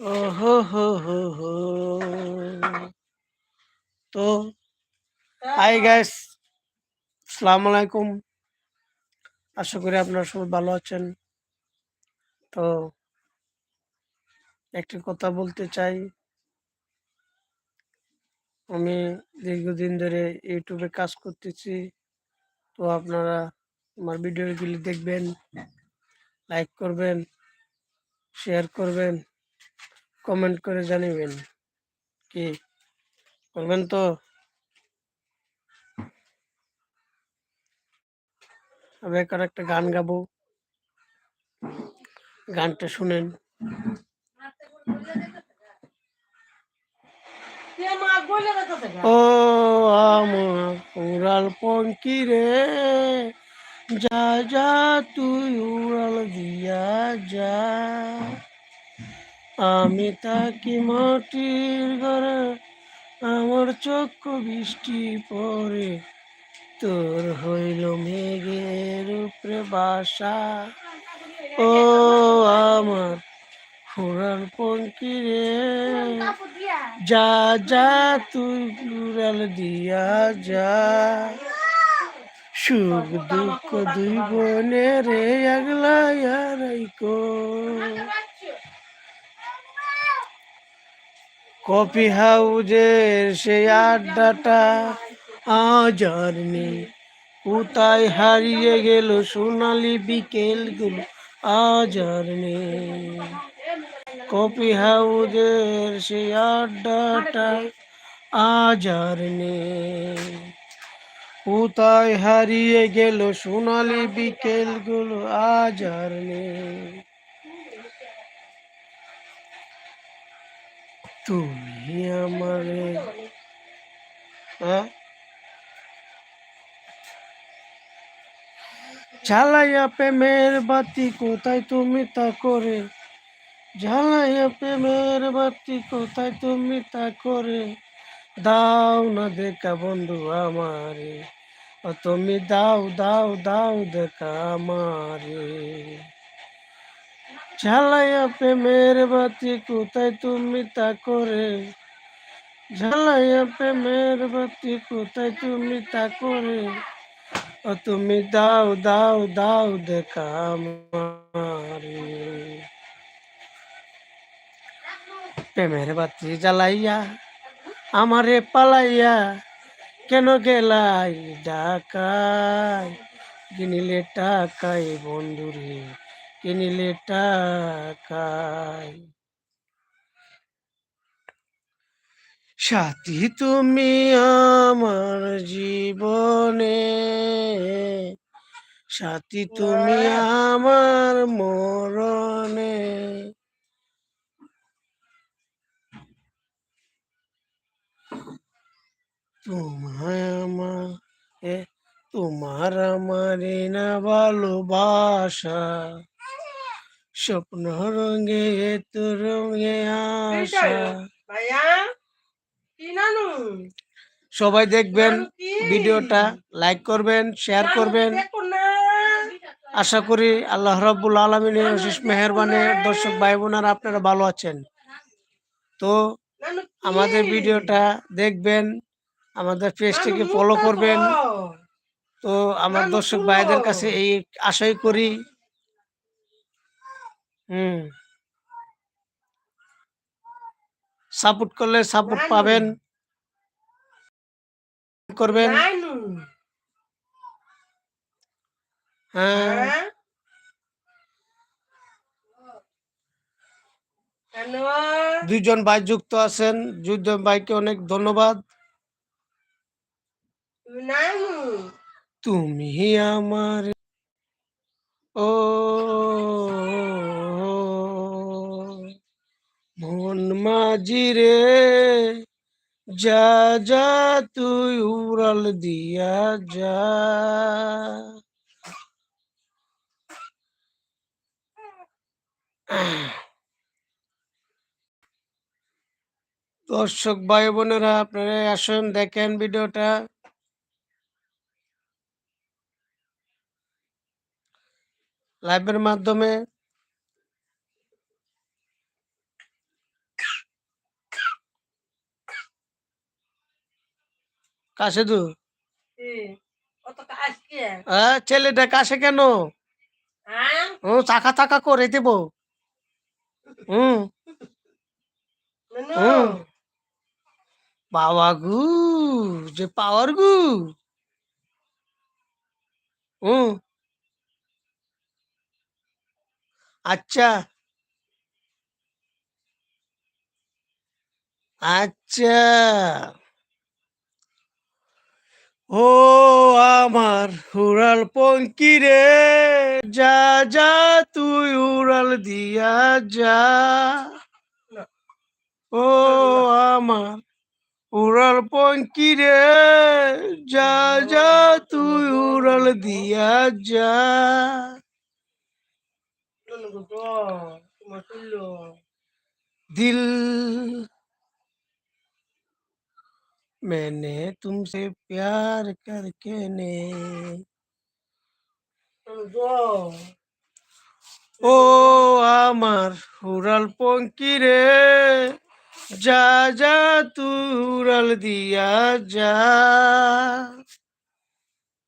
ও হো হো হো হো তো। হাই গাইস আসসালামু আলাইকুম আশা করি আপনারা সবাই ভালো আছেন। তো একটি কথা বলতে চাই। আমি দীর্ঘদিন ধরে ইউটিউবে কাজ করতেছি। তো আপনারা আমার ভিডিওগুলি দেখবেন লাইক করবেন শেয়ার করবেন। কমেন্ট করে জানিবেন। কি? করবেন তো? এখন একটা গান গাবো। গানটা শুনেন। ও আমার উড়াল পঙ্কি রে, যা যা, তুই উড়াল দিয়া যা। আমি তাকি মাটির ঘরে, আমার চক্ষু বৃষ্টি পরে তোর হইল মেঘের উপরে বাসা। ও আমার ফুরাল পঙ্কি রে, যা যা, তুই ফুরাল দিয়া যা। সুখ দুঃখ দুই বোনে রে আগলা কো। কফি হাউজের সেই আড্ডাটা আজ আর নেই। কোথায় হারিয়ে গেল সোনালি বিকেলগুলো আজ আর নেই। কফি হাউজের সেই আড্ডাটা আজ আর নেই। কোথায় হারিয়ে গেল সোনালি বিকেলগুলো আজ আর নেই। তুমি আমারে হ্যাঁ? জ্বালাইয়া প্রেমের বাতি কোথায় তুমি তা করে? জ্বালাইয়া প্রেমের বাতি কোথায় তুমি তা করে? দাও না দেখা বন্ধু আমারে। তুমি দাও দাও দাও দেখা আমারে। ঝালাইয়া প্রেমের বাতি কোথায় তুমি তা করে? ঝালাইয়া প্রেমের বাতি কোথায় তুমি তা করে? ও তুমি দাও দাও দাও দেখা আমারে। প্রেমের বাতি জ্বালাইয়া, আমারে পালাইয়া কেন গেলাই ডাকাই গিনিলে টাকাই বন্ধুরে কিনিলে টাকাই সাথী তুমি আমার জীবনে, সাথী তুমি আমার মরণে। তোমায় আমার তোমার আমার না ভালোবাসা। স্বপ্ন রঙে তো রঙে সবাই দেখবেন ভিডিওটা লাইক করবেন শেয়ার করবেন। আশা করি আল্লাহ রব্বুল আলমিনের অশেষ মেহরবানি দর্শক ভাই বোনেরা আপনারা ভালো আছেন। তো আমাদের ভিডিওটা দেখবেন আমাদের পেজটিকে ফলো করবেন। তো। আমার দর্শক ভাইদের কাছে এই আশাই করি। হুম। সাপোর্ট করলে সাপোর্ট পাবেন। করবেন। হ্যাঁ। দুইজন ভাই যুক্ত আছেন। দুইজন ভাইকে অনেক ধন্যবাদ। তুমি আমার ও মন মাঝি রে, যা যা তুই উড়াল দিয়া যা। দর্শক ভাই বোনেরা, আপনারা আসুন, দেখেন ভিডিওটা। লাইভের মাধ্যমে কাশে দু হ্যাঁ ছেলেটা কাশে কেন? হ্যাঁ? ও চাকা চাকা করে দেব। হুম। হুম। বাবা গু যে পাওয়ার গু। হুম। আচ্ছা। আচ্ছা। ও আমার উড়াল পঙ্কি রে, যা যা, তুই উড়াল দিয়া যা। ও আমার উড়াল পঙ্কি রে, যা যা, তুই উড়াল দিয়া যা। নুনু मैंने तुमसे प्यार करके ने নুনু গো ও আমার উড়াল পঙ্কি রে যা যা তুই উড়াল দিয়া যা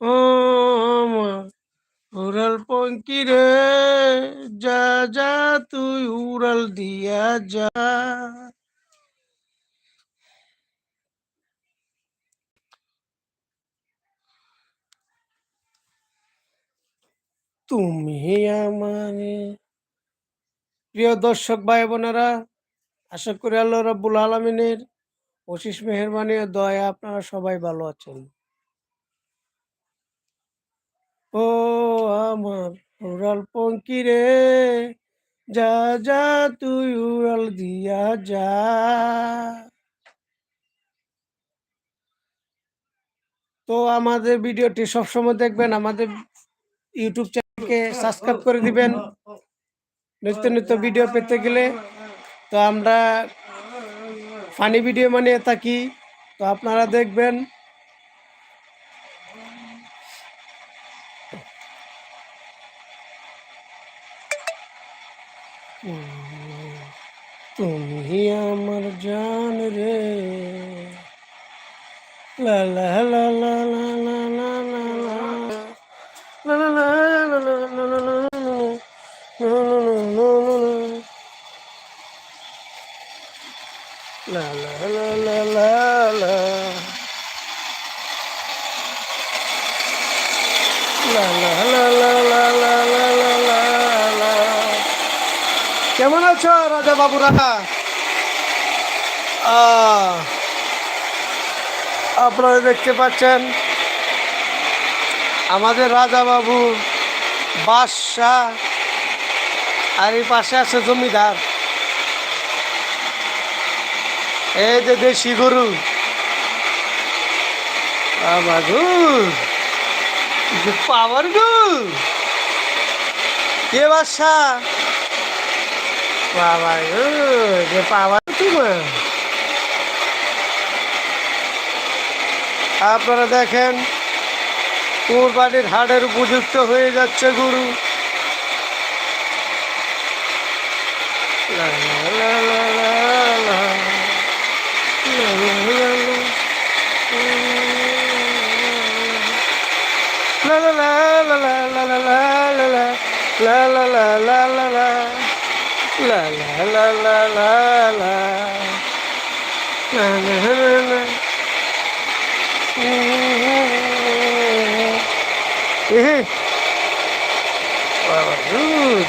ও আমার উড়াল পঙ্কি রে যা যা তুই উড়াল দিয়া যা তুমি আমার। প্রিয় দর্শক ভাই বোনেরা, আশা করি আল্লাহ রাব্বুল আলমিনের অশিস মেহরবানি ও দয়া আপনারা সবাই ভালো আছেন। ও আমার উড়াল পঙ্কি রে, যা যা, তুই উড়াল দিয়া যা। তো আমাদের ভিডিওটি সবসময় দেখবেন, আমাদের ইউটিউব চ্যানেলটিকে সাবস্ক্রাইব করে দিবেন। নিত্য নিত্য ভিডিও পেতে গেলে। তো আমরা ফানি ভিডিও বানিয়ে থাকি। তো আপনারা দেখবেন। তুমি আমার জান রে। লা লা লা La la la la la la La la la la la la la la la কেমন আছো রাজা বাবুরা আপনারা দেখতে পাচ্ছেন আমাদের রাজা বাবু বাদশাহ আর এই পাশে আছে জমিদার এই যে দেশি গরু। যে পাওয়ার গু। কে বাসা বাবা গু যে পাওয়ার তোমার। আপনারা দেখেন, কোরবানির হাটের উপযুক্ত হয়ে যাচ্ছে গরু। লা।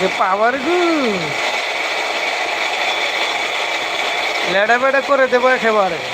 যে পাওয়ার গু লেড়া বেড়া করে দেবো একেবারে।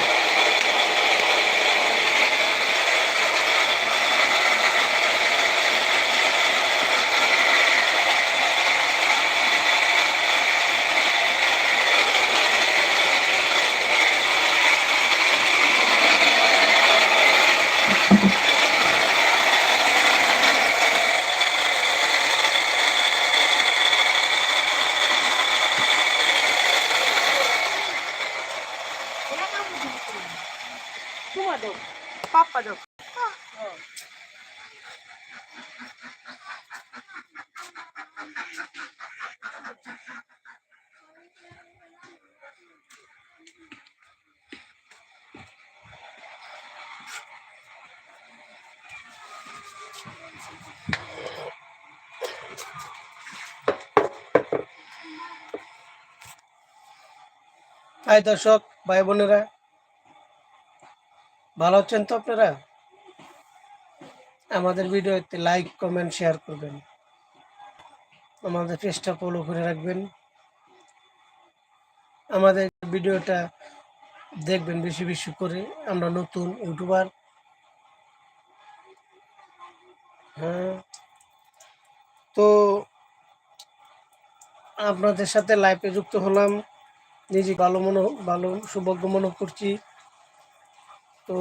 হাই দর্শক ভাই বোনেরা ভালো আছেন তো আপনারা? আমাদের ভিডিওতে লাইক কমেন্ট শেয়ার করবেন। আমাদের পেজটা ফলো করে রাখবেন। আমাদের ভিডিওটা দেখবেন বেশি বেশি করে। আমরা নতুন ইউটিউবার হ্যাঁ। তো আপনাদের সাথে লাইভে যুক্ত হলাম। নিজে ভালো মনে, ভালো, সৌভাগ্য মনে করছি। তো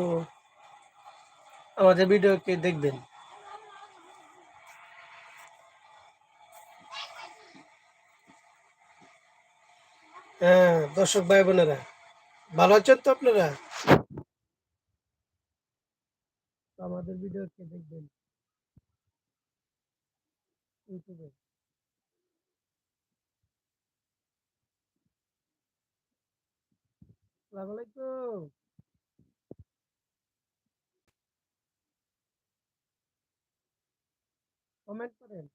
আমাদের ভিডিওকে দেখবেন। হ্যাঁ দর্শক ভাই বোনেরা, ভালো আছেন তো আপনারা? আমাদের ভিডিওকে দেখবেন। ইউটিউবে। আসসালামু আলাইকুম। কমেন্ট করেন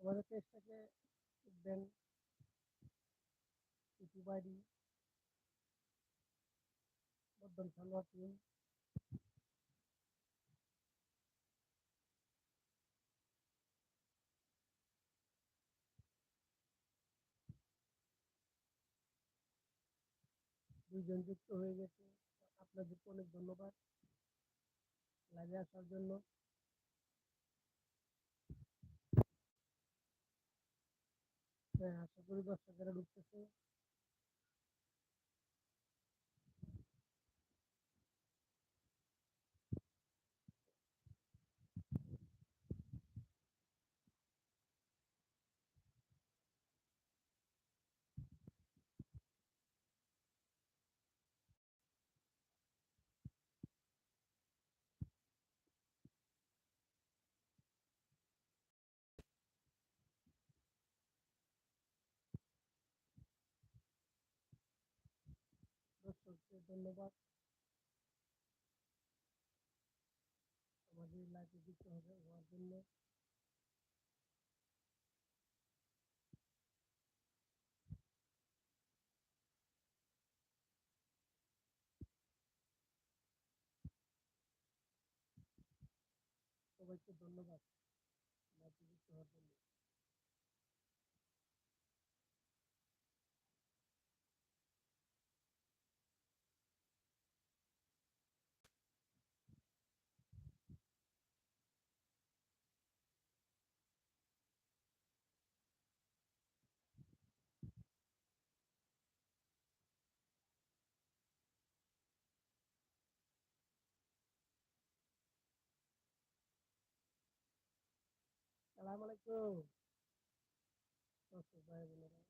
আমাদের পেজটাকে দেখবেন ইউটিউব আইডি বর্ধন সালোয়ার টিম দুইজন যুক্ত হয়ে গেছে। আপনাদের অনেক ধন্যবাদ। লাইভে আসার জন্য। হ্যাঁ আশা করি দর্শকেরা ঢুকতেছে। ধন্যবাদ। আমাদের লাইভে যুক্ত হবে হওয়ার জন্য। সবাইকে ধন্যবাদ। লাইভে যুক্ত হওয়ার জন্য সালাম আলাইকুম। ভাই বোনেরা।